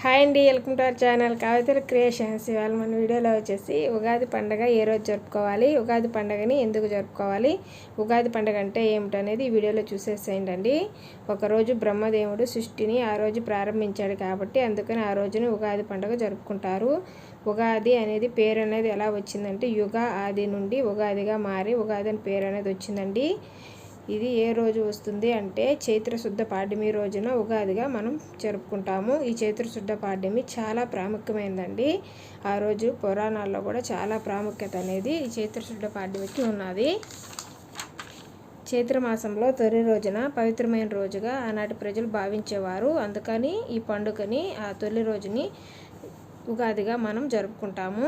Hi అండి welcome to our channel కావితల creations. ఇవాళ మన వీడియోలో వచ్చేసి ఉగాది పండగ ఏ రోజు జరుపుకోవాలి ఉగాది పండగని ఎందుకు జరుపుకోవాలి ఉగాది పండగ అంటే ఏమిటనేది ఈ వీడియోలో చూసేసేయండి ఒకరోజు బ్రహ్మదేవుడు సృష్టిని ఆ రోజు ప్రారంభించాడు కాబట్టి అందుకని ఆ రోజున ఉగాది పండగ జరుపుకుంటారు. ఉగాది అనేది పేరు అనేది ఎలా వచ్చిందంటే యుగ ఆది నుండి ఉగాదిగా మారి ఉగాది అని పేరు అనేది వచ్చిందండి. ఇది ఏ రోజు వస్తుంది అంటే చైత్రశుద్ధ పాడ్యమి రోజున ఉగాదిగా మనం జరుపుకుంటాము. ఈ చైత్రశుద్ధ పాడ్యమి చాలా ప్రాముఖ్యమైనదండి ఆ రోజు పురాణాల్లో కూడా చాలా ప్రాముఖ్యత అనేది ఈ చైత్రశుద్ధ పాడ్యమికి ఉన్నది. చైత్రమాసంలో తొలి రోజున పవిత్రమైన రోజుగా ఆనాటి ప్రజలు భావించేవారు. అందుకని ఈ పండుగని ఆ తొలి రోజుని ఉగాదిగా మనం జరుపుకుంటాము.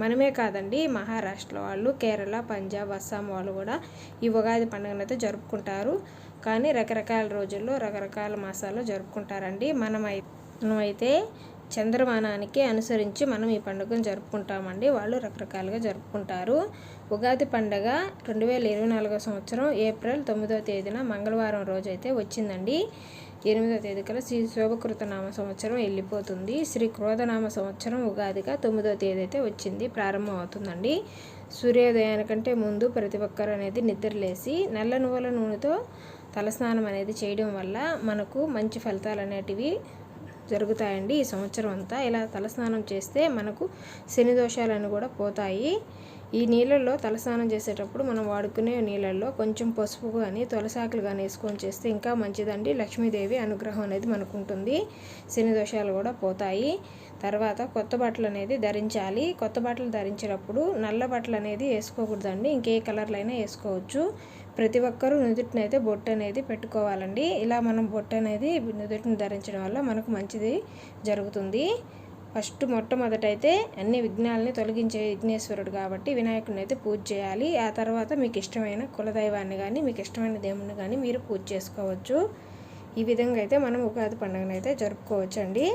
మనమే కాదండి మహారాష్ట్ర వాళ్ళు కేరళ పంజాబ్ అస్సాం వాళ్ళు కూడా ఈ ఉగాది పండుగనైతే జరుపుకుంటారు. కానీ రకరకాల రోజుల్లో రకరకాల మాసాల్లో జరుపుకుంటారండి. మనమై మనమైతే చంద్రమానానికి అనుసరించి మనం ఈ పండుగను జరుపుకుంటామండి. వాళ్ళు రకరకాలుగా జరుపుకుంటారు. ఉగాది పండగ రెండు వేల ఇరవై నాలుగో సంవత్సరం ఏప్రిల్ తొమ్మిదో తేదీన మంగళవారం రోజు అయితే వచ్చిందండి. ఎనిమిదో తేదీ కల శ్రీ శోభకృత నామ సంవత్సరం వెళ్ళిపోతుంది. శ్రీ క్రోధనామ సంవత్సరం ఉగాదిగా తొమ్మిదో తేదీ అయితే వచ్చింది ప్రారంభం అవుతుందండి. సూర్యోదయానికంటే ముందు ప్రతి ఒక్కరు అనేది నిద్రలేసి నల్ల నువ్వుల నూనెతో తలస్నానం అనేది చేయడం వల్ల మనకు మంచి ఫలితాలు అనేటివి జరుగుతాయండి ఈ సంవత్సరం అంతా. ఇలా తలస్నానం చేస్తే మనకు శని దోషాలను కూడా పోతాయి. ఈ నీళ్ళల్లో తలస్నానం చేసేటప్పుడు మనం వాడుకునే నీళ్ళల్లో కొంచెం పసుపు కానీ తులసాకులు కానీ వేసుకొని చేస్తే ఇంకా మంచిదండి. లక్ష్మీదేవి అనుగ్రహం అనేది మనకు ఉంటుంది శని దోషాలు కూడా పోతాయి. తర్వాత కొత్త బట్టలు అనేది ధరించాలి. కొత్త బట్టలు ధరించేటప్పుడు నల్ల బట్టలు అనేది వేసుకోకూడదండి. ఇంకే కలర్లైనా వేసుకోవచ్చు. ప్రతి ఒక్కరూ నుదుటినైతే బొట్టు అనేది పెట్టుకోవాలండి. ఇలా మనం బొట్టు అనేది నుదుటిని ధరించడం వల్ల మనకు మంచిది జరుగుతుంది. ఫస్ట్ మొట్టమొదట అయితే అన్ని విఘ్నాలని తొలగించే విఘ్నేశ్వరుడు కాబట్టి వినాయకుడిని అయితే పూజ చేయాలి. ఆ తర్వాత మీకు ఇష్టమైన కులదైవాన్ని కానీ మీకు ఇష్టమైన దేవుణ్ణి కానీ మీరు పూజ చేసుకోవచ్చు. ఈ విధంగా అయితే మనం ఉగాది పండుగను అయితే జరుపుకోవచ్చు అండి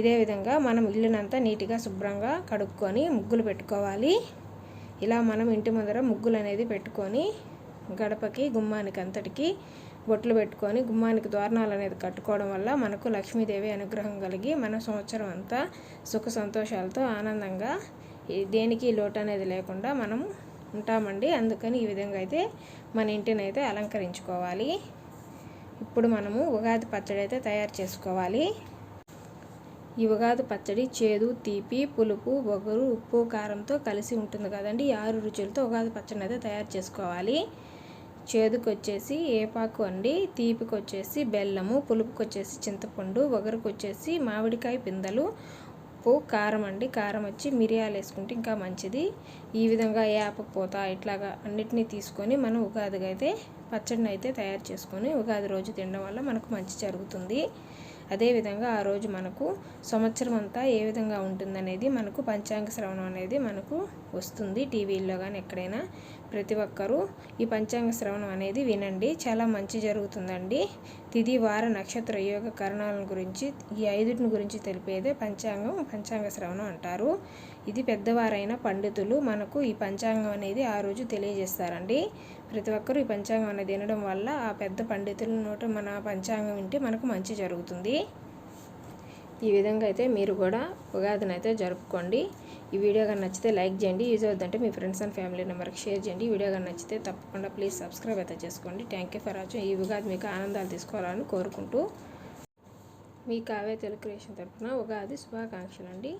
ఇదే విధంగా మనం ఇల్లునంతా నీట్గా శుభ్రంగా కడుక్కొని ముగ్గులు పెట్టుకోవాలి. ఇలా మనం ఇంటి ముందర ముగ్గులు అనేది పెట్టుకొని గడపకి గుమ్మానికి అంతటికి బొట్లు పెట్టుకొని గుమ్మానికి ద్వారణాలు అనేది కట్టుకోవడం వల్ల మనకు లక్ష్మీదేవి అనుగ్రహం కలిగి మన సంవత్సరం అంతా సుఖ సంతోషాలతో ఆనందంగా దేనికి లోటు అనేది లేకుండా మనం ఉంటామండి. అందుకని ఈ విధంగా అయితే మన ఇంటిని అయితే అలంకరించుకోవాలి. ఇప్పుడు మనము ఉగాది పచ్చడి అయితే తయారు చేసుకోవాలి. ఈ ఉగాది పచ్చడి చేదు తీపి పులుపు బొగరు ఉప్పు కారంతో కలిసి ఉంటుంది కదండి. ఆరు రుచులతో ఉగాది పచ్చడి అయితే తయారు చేసుకోవాలి. చేదుకొచ్చేసి ఏపాకు అండి తీపికొచ్చేసి బెల్లము పులుపుకొచ్చేసి చింతపండు ఒగరుకు మామిడికాయ పిందెలు ఉప్పు కారం అండి. కారం వచ్చి మిరియాలు వేసుకుంటే ఇంకా మంచిది. ఈ విధంగా ఏపకపోత ఇట్లాగా అన్నిటినీ తీసుకొని మనం ఉగాదిగా అయితే పచ్చడిని అయితే తయారు చేసుకొని ఉగాది రోజు తినడం వల్ల మనకు మంచి జరుగుతుంది. అదేవిధంగా ఆ రోజు మనకు సంవత్సరం అంతా ఏ విధంగా ఉంటుందనేది మనకు పంచాంగ శ్రవణం అనేది మనకు వస్తుంది టీవీల్లో కానీ ఎక్కడైనా ప్రతి ఒక్కరూ ఈ పంచాంగ శ్రవణం అనేది వినండి. చాలా మంచి జరుగుతుందండి. తిది వార నక్షత్ర యోగ కరణాల గురించి ఈ ఐదుటిని గురించి తెలిపేదే పంచాంగం పంచాంగ శ్రవణం అంటారు. ఇది పెద్దవారైన పండితులు మనకు ఈ పంచాంగం అనేది ఆ రోజు తెలియజేస్తారండి. ప్రతి ఒక్కరూ ఈ పంచాంగం అనేది వినడం వల్ల ఆ పెద్ద పండితుల నోట మన పంచాంగం వింటే మనకు మంచి జరుగుతుంది. ఈ విధంగా అయితే మీరు కూడా ఉగాదిని అయితే జరుపుకోండి. ఈ వీడియో కానీ నచ్చితే లైక్ చేయండి. యూజ్ అవుతుందంటే మీ ఫ్రెండ్స్ అండ్ ఫ్యామిలీ నెంబర్కి షేర్ చేయండి. ఈ వీడియో కానీ నచ్చితే తప్పకుండా ప్లీజ్ సబ్స్క్రైబ్ అయితే చేసుకోండి. Thank you for watching. ఈ ఉగాది మీకు ఆనందాలు తీసుకోవాలని కోరుకుంటూ మీ కావే తెలుగు క్రియేషన్ తరఫున ఉగాది శుభాకాంక్షలు అండి